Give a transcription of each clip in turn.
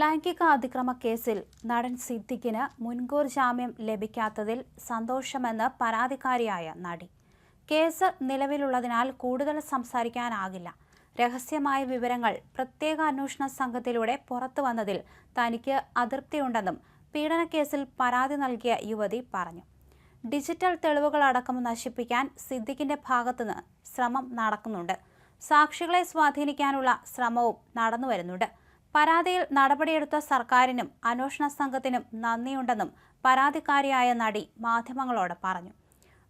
ലൈംഗിക അതിക്രമ കേസിൽ നടൻ സിദ്ദിഖിന് മുൻകൂർ ജാമ്യം ലഭിക്കാത്തതിൽ സന്തോഷമെന്ന് പരാതിക്കാരിയായ നടി. കേസ് നിലവിലുള്ളതിനാൽ കൂടുതൽ സംസാരിക്കാനാകില്ല. രഹസ്യമായ വിവരങ്ങൾ പ്രത്യേക അന്വേഷണ സംഘത്തിലൂടെ പുറത്തു വന്നതിൽ തനിക്ക് അതൃപ്തിയുണ്ടെന്നും പീഡനക്കേസിൽ പരാതി നൽകിയ യുവതി പറഞ്ഞു. ഡിജിറ്റൽ തെളിവുകളടക്കം നശിപ്പിക്കാൻ സിദ്ദിഖിന്റെ ഭാഗത്തുനിന്ന് ശ്രമം നടക്കുന്നുണ്ട്. സാക്ഷികളെ സ്വാധീനിക്കാനുള്ള ശ്രമവും നടന്നുവരുന്നുണ്ട്. പരാതിയിൽ നടപടിയെടുത്ത സർക്കാരിനും അന്വേഷണ സംഘത്തിനും നന്ദിയുണ്ടെന്നും പരാതിക്കാരിയായ നടി മാധ്യമങ്ങളോട് പറഞ്ഞു.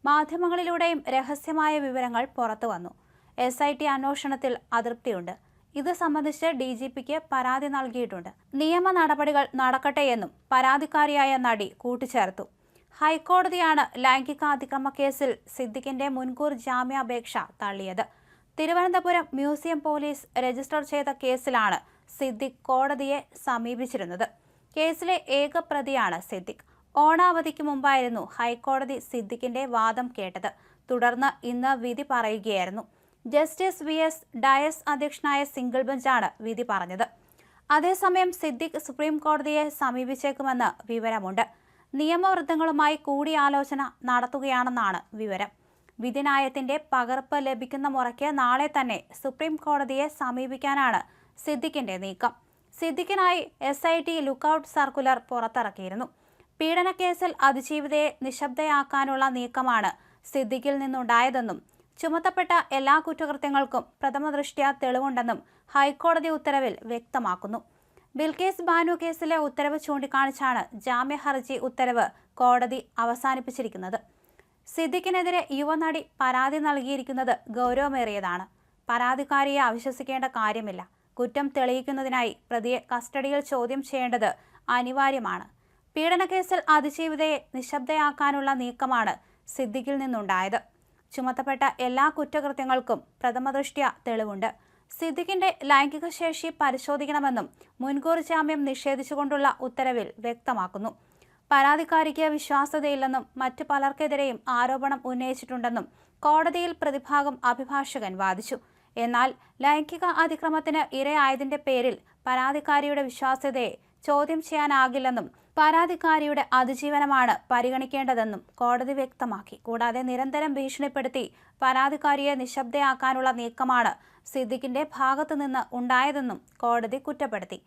മാധ്യമങ്ങളിലൂടെയും രഹസ്യമായ വിവരങ്ങൾ പുറത്തു വന്നു. എസ് ഐ ടി അന്വേഷണത്തിൽ അതൃപ്തിയുണ്ട്. ഇത് സംബന്ധിച്ച് ഡി ജി പിക്ക് പരാതി നൽകിയിട്ടുണ്ട്. നിയമ നടപടികൾ നടക്കട്ടെയെന്നും പരാതിക്കാരിയായ നടി കൂട്ടിച്ചേർത്തു. ഹൈക്കോടതിയാണ് ലൈംഗികാതിക്രമ കേസിൽ സിദ്ദിഖിന്റെ മുൻകൂർ ജാമ്യാപേക്ഷ തള്ളിയത്. തിരുവനന്തപുരം മ്യൂസിയം പോലീസ് രജിസ്റ്റർ ചെയ്ത കേസിലാണ് സിദ്ദിഖ് കോടതിയെ സമീപിച്ചിരുന്നത്. കേസിലെ ഏക പ്രതിയാണ് സിദ്ദിഖ്. ഓണാവധിക്ക് മുമ്പായിരുന്നു ഹൈക്കോടതി സിദ്ദിഖിന്റെ വാദം കേട്ടത്. തുടർന്ന് ഇന്ന് വിധി പറയുകയായിരുന്നു. ജസ്റ്റിസ് വി എസ് ഡയസ് അധ്യക്ഷനായ സിംഗിൾ ബെഞ്ചാണ് വിധി പറഞ്ഞത്. അതേസമയം സിദ്ദിഖ് സുപ്രീം കോടതിയെ സമീപിച്ചേക്കുമെന്ന് വിവരമുണ്ട്. നിയമവൃദ്ധങ്ങളുമായി കൂടിയാലോചന നടത്തുകയാണെന്നാണ് വിവരം. വിധിനായത്തിന്റെ പകർപ്പ് ലഭിക്കുന്ന മുറയ്ക്ക് നാളെ തന്നെ സുപ്രീം കോടതിയെ സമീപിക്കാനാണ് സിദ്ദിഖിന്റെ നീക്കം. സിദ്ദിഖിനായി S I T lookout circular പുറത്തിറക്കിയിരുന്നു. പീഡനക്കേസിൽ അതിജീവിതയെ നിശബ്ദയാക്കാനുള്ള നീക്കമാണ് സിദ്ദിഖിൽ നിന്നുണ്ടായതെന്നും ചുമത്തപ്പെട്ട എല്ലാ കുറ്റകൃത്യങ്ങൾക്കും പ്രഥമദൃഷ്ട്യാ തെളിവുണ്ടെന്നും ഹൈക്കോടതി ഉത്തരവിൽ വ്യക്തമാക്കുന്നു. ബിൽകേസ് ബാനു കേസിലെ ഉത്തരവ് ചൂണ്ടിക്കാണിച്ചാണ് ജാമ്യ ഹർജി ഉത്തരവ് കോടതി അവസാനിപ്പിച്ചിരിക്കുന്നത്. സിദ്ദിഖിനെതിരെ യുവനടി പരാതി നൽകിയിരിക്കുന്നത് ഗൗരവമേറിയതാണ്. പരാതിക്കാരിയെ അവിശ്വസിക്കേണ്ട കാര്യമില്ല. കുറ്റം തെളിയിക്കുന്നതിനായി പ്രതിയെ കസ്റ്റഡിയിൽ ചോദ്യം ചെയ്യേണ്ടത് അനിവാര്യമാണ്. പീഡനക്കേസിൽ അതിജീവിതയെ നിശബ്ദയാക്കാനുള്ള നീക്കമാണ് സിദ്ദിഖിൽ നിന്നുണ്ടായത്. ചുമത്തപ്പെട്ട എല്ലാ കുറ്റകൃത്യങ്ങൾക്കും പ്രഥമദൃഷ്ട്യ തെളിവുണ്ട്. സിദ്ദിഖിന്റെ ലൈംഗിക ശേഷി പരിശോധിക്കണമെന്നും മുൻകൂർ ജാമ്യം നിഷേധിച്ചുകൊണ്ടുള്ള ഉത്തരവിൽ വ്യക്തമാക്കുന്നു. പരാതിക്കാരിക്ക് വിശ്വാസ്യതയില്ലെന്നും മറ്റു പലർക്കെതിരെയും ആരോപണം ഉന്നയിച്ചിട്ടുണ്ടെന്നും കോടതിയിൽ പ്രതിഭാഗം അഭിഭാഷകൻ വാദിച്ചു. എന്നാൽ ലൈംഗിക അതിക്രമത്തിന് ഇരയായതിന്റെ പേരിൽ പരാതിക്കാരിയുടെ വിശ്വാസ്യതയെ ചോദ്യം ചെയ്യാനാകില്ലെന്നും പരാതിക്കാരിയുടെ അതിജീവനമാണ് പരിഗണിക്കേണ്ടതെന്നും കോടതി വ്യക്തമാക്കി. കൂടാതെ നിരന്തരം ഭീഷണിപ്പെടുത്തി പരാതിക്കാരിയെ നിശബ്ദയാക്കാനുള്ള നീക്കമാണ് സിദ്ദിഖിന്റെ ഭാഗത്തുനിന്ന് ഉണ്ടായതെന്നും കോടതി കുറ്റപ്പെടുത്തി.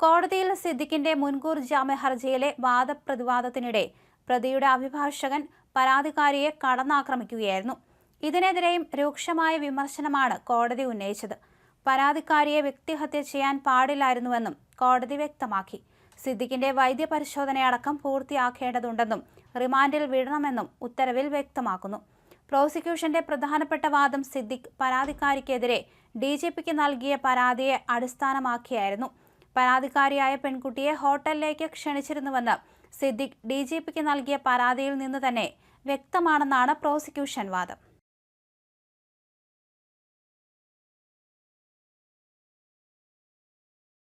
കോടതിയിൽ സിദ്ദിഖിന്റെ മുൻകൂർ ജാമ്യ ഹർജിയിലെ വാദപ്രതിവാദത്തിനിടെ പ്രതിയുടെ അഭിഭാഷകൻ പരാതിക്കാരിയെ കടന്നാക്രമിക്കുകയായിരുന്നു. ഇതിനെതിരെയും രൂക്ഷമായ വിമർശനമാണ് കോടതി ഉന്നയിച്ചത്. പരാതിക്കാരിയെ വ്യക്തിഹത്യ ചെയ്യാൻ പാടില്ലായിരുന്നുവെന്നും കോടതി വ്യക്തമാക്കി. സിദ്ദിഖിന്റെ വൈദ്യപരിശോധനയടക്കം പൂർത്തിയാക്കേണ്ടതുണ്ടെന്നും റിമാൻഡിൽ വിടണമെന്നും ഉത്തരവിൽ വ്യക്തമാക്കുന്നു. പ്രോസിക്യൂഷന്റെ പ്രധാനപ്പെട്ട വാദം സിദ്ദിഖ് പരാതിക്കാരിക്കെതിരെ ഡി ജി പിക്ക് നൽകിയ പരാതിയെ അടിസ്ഥാനമാക്കിയായിരുന്നു. പരാതിക്കാരിയായ പെൺകുട്ടിയെ ഹോട്ടലിലേക്ക് ക്ഷണിച്ചിരുന്നുവെന്ന് സിദ്ദിഖ് ഡി ജി പിക്ക് നൽകിയ പരാതിയിൽ നിന്ന് തന്നെ വ്യക്തമാണെന്നാണ് പ്രോസിക്യൂഷൻ വാദം.